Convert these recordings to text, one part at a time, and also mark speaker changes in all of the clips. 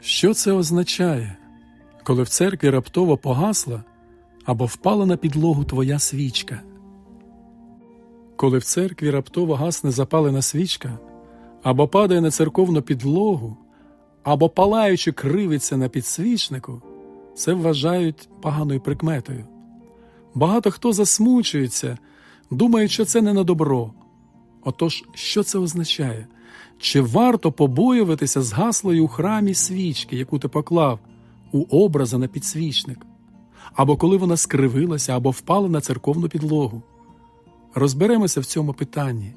Speaker 1: Що це означає, коли в церкві раптово погасла або впала на підлогу твоя свічка? Коли в церкві раптово гасне запалена свічка, або падає на церковну підлогу, або палаючи кривиться на підсвічнику, це вважають поганою прикметою. Багато хто засмучується, думають, що це не на добро. Отож, що це означає? Чи варто побоюватися згаслої у храмі свічки, яку ти поклав у образа на підсвічник, або коли вона скривилася, або впала на церковну підлогу? Розберемося в цьому питанні.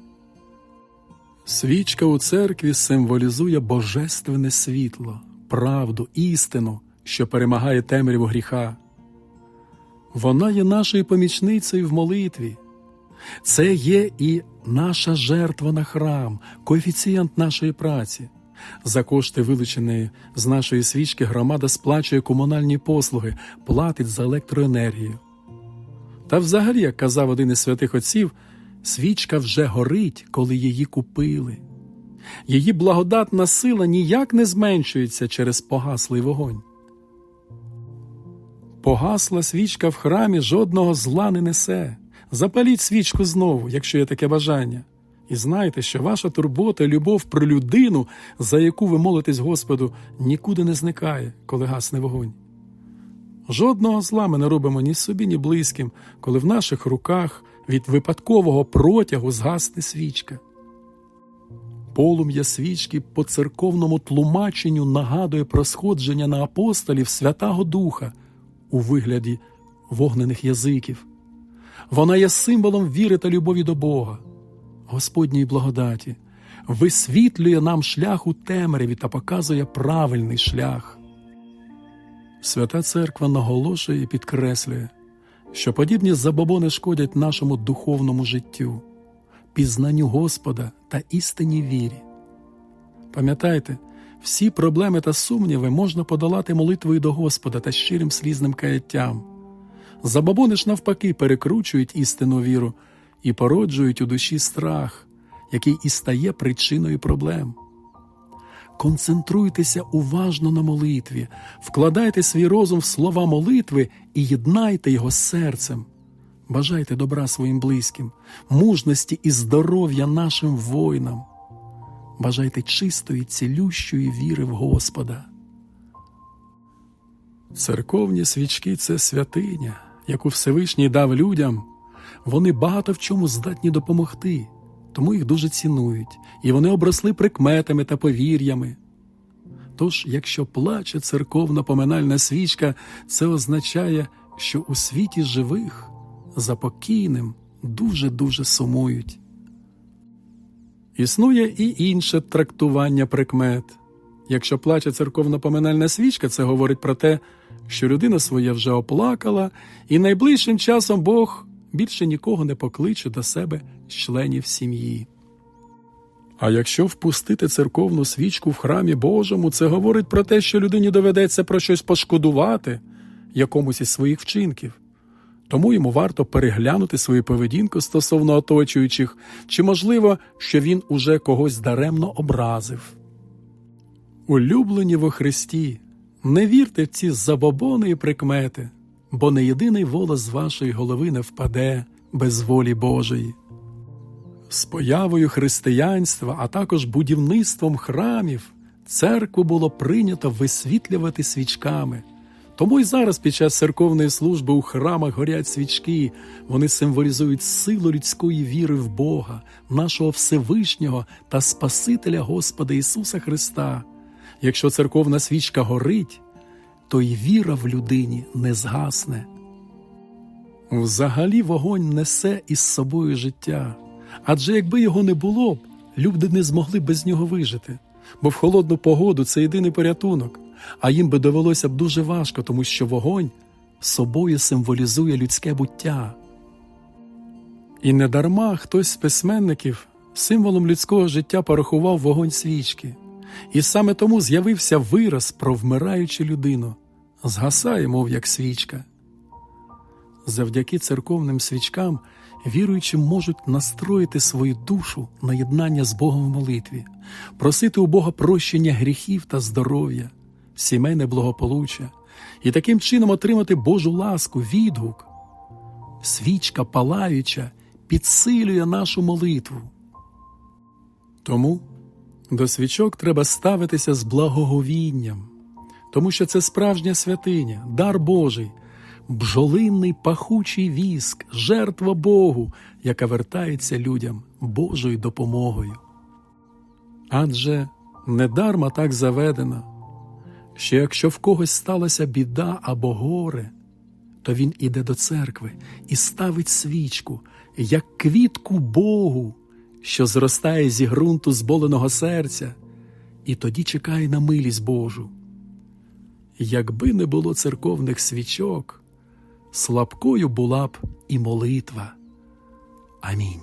Speaker 1: Свічка у церкві символізує божественне світло, правду, істину, що перемагає темряву гріха. Вона є нашою помічницею в молитві. Це є і наша жертва на храм, коефіцієнт нашої праці. За кошти, вилученої з нашої свічки, громада сплачує комунальні послуги, платить за електроенергію. Та взагалі, як казав один із святих отців, свічка вже горить, коли її купили. Її благодатна сила ніяк не зменшується через погаслий вогонь. Погасла свічка в храмі жодного зла не несе. Запаліть свічку знову, якщо є таке бажання. І знайте, що ваша турбота, любов про людину, за яку ви молитесь Господу, нікуди не зникає, коли гасне вогонь. Жодного зла ми не робимо ні собі, ні близьким, коли в наших руках від випадкового протягу згасне свічка. Полум'я свічки по церковному тлумаченню нагадує про сходження на апостолів Святого Духа у вигляді вогнених язиків. Вона є символом віри та любові до Бога, Господньої благодаті, висвітлює нам шлях у темряві та показує правильний шлях. Свята Церква наголошує і підкреслює, що подібні забобони шкодять нашому духовному життю, пізнанню Господа та істинній вірі. Пам'ятайте, всі проблеми та сумніви можна подолати молитвою до Господа та щирим слізним каяттям. Забобони ж навпаки перекручують істинну віру і породжують у душі страх, який і стає причиною проблем. Концентруйтеся уважно на молитві, вкладайте свій розум в слова молитви і єднайте його з серцем. Бажайте добра своїм близьким, мужності і здоров'я нашим воїнам. Бажайте чистої, цілющої віри в Господа. Церковні свічки це святиня, яку Всевишній дав людям. Вони багато в чому здатні допомогти, тому їх дуже цінують, і вони обросли прикметами та повір'ями. Тож, якщо плаче церковна поминальна свічка, це означає, що у світі живих за покійним дуже-дуже сумують. Існує і інше трактування прикмет. Якщо плаче церковна поминальна свічка, це говорить про те, що людина своє вже оплакала, і найближчим часом Бог більше нікого не покличе до себе з членів сім'ї. А якщо впустити церковну свічку в храмі Божому, це говорить про те, що людині доведеться про щось пошкодувати якомусь із своїх вчинків. Тому йому варто переглянути свою поведінку стосовно оточуючих, чи можливо, що він уже когось даремно образив. Улюблені во Христі, не вірте в ці забобони і прикмети, бо не єдиний волос з вашої голови не впаде без волі Божої. З появою християнства, а також будівництвом храмів, церкву було прийнято висвітлювати свічками. Тому й зараз під час церковної служби у храмах горять свічки, вони символізують силу людської віри в Бога, нашого Всевишнього та Спасителя Господа Ісуса Христа. Якщо церковна свічка горить, то й віра в людині не згасне. Взагалі вогонь несе із собою життя, адже якби його не було б, люди не змогли без нього вижити, бо в холодну погоду це єдиний порятунок, а їм би довелося б дуже важко, тому що вогонь собою символізує людське буття. І недарма хтось з письменників символом людського життя порахував вогонь свічки, і саме тому з'явився вираз про вмираючу людину, згасає, мов як свічка. Завдяки церковним свічкам віруючі можуть настроїти свою душу на єднання з Богом в молитві, просити у Бога прощення гріхів та здоров'я, сімейне благополуччя і таким чином отримати Божу ласку, відгук. Свічка палаюча підсилює нашу молитву. Тому до свічок треба ставитися з благоговінням, тому що це справжня святиня, дар Божий, бджолинний пахучий віск, жертва Богу, яка вертається людям Божою допомогою. Адже недарма так заведено, що якщо в когось сталася біда або горе, то він іде до церкви і ставить свічку, як квітку Богу, що зростає зі ґрунту зболеного серця, і тоді чекає на милість Божу. Якби не було церковних свічок, слабкою була б і молитва. Амінь.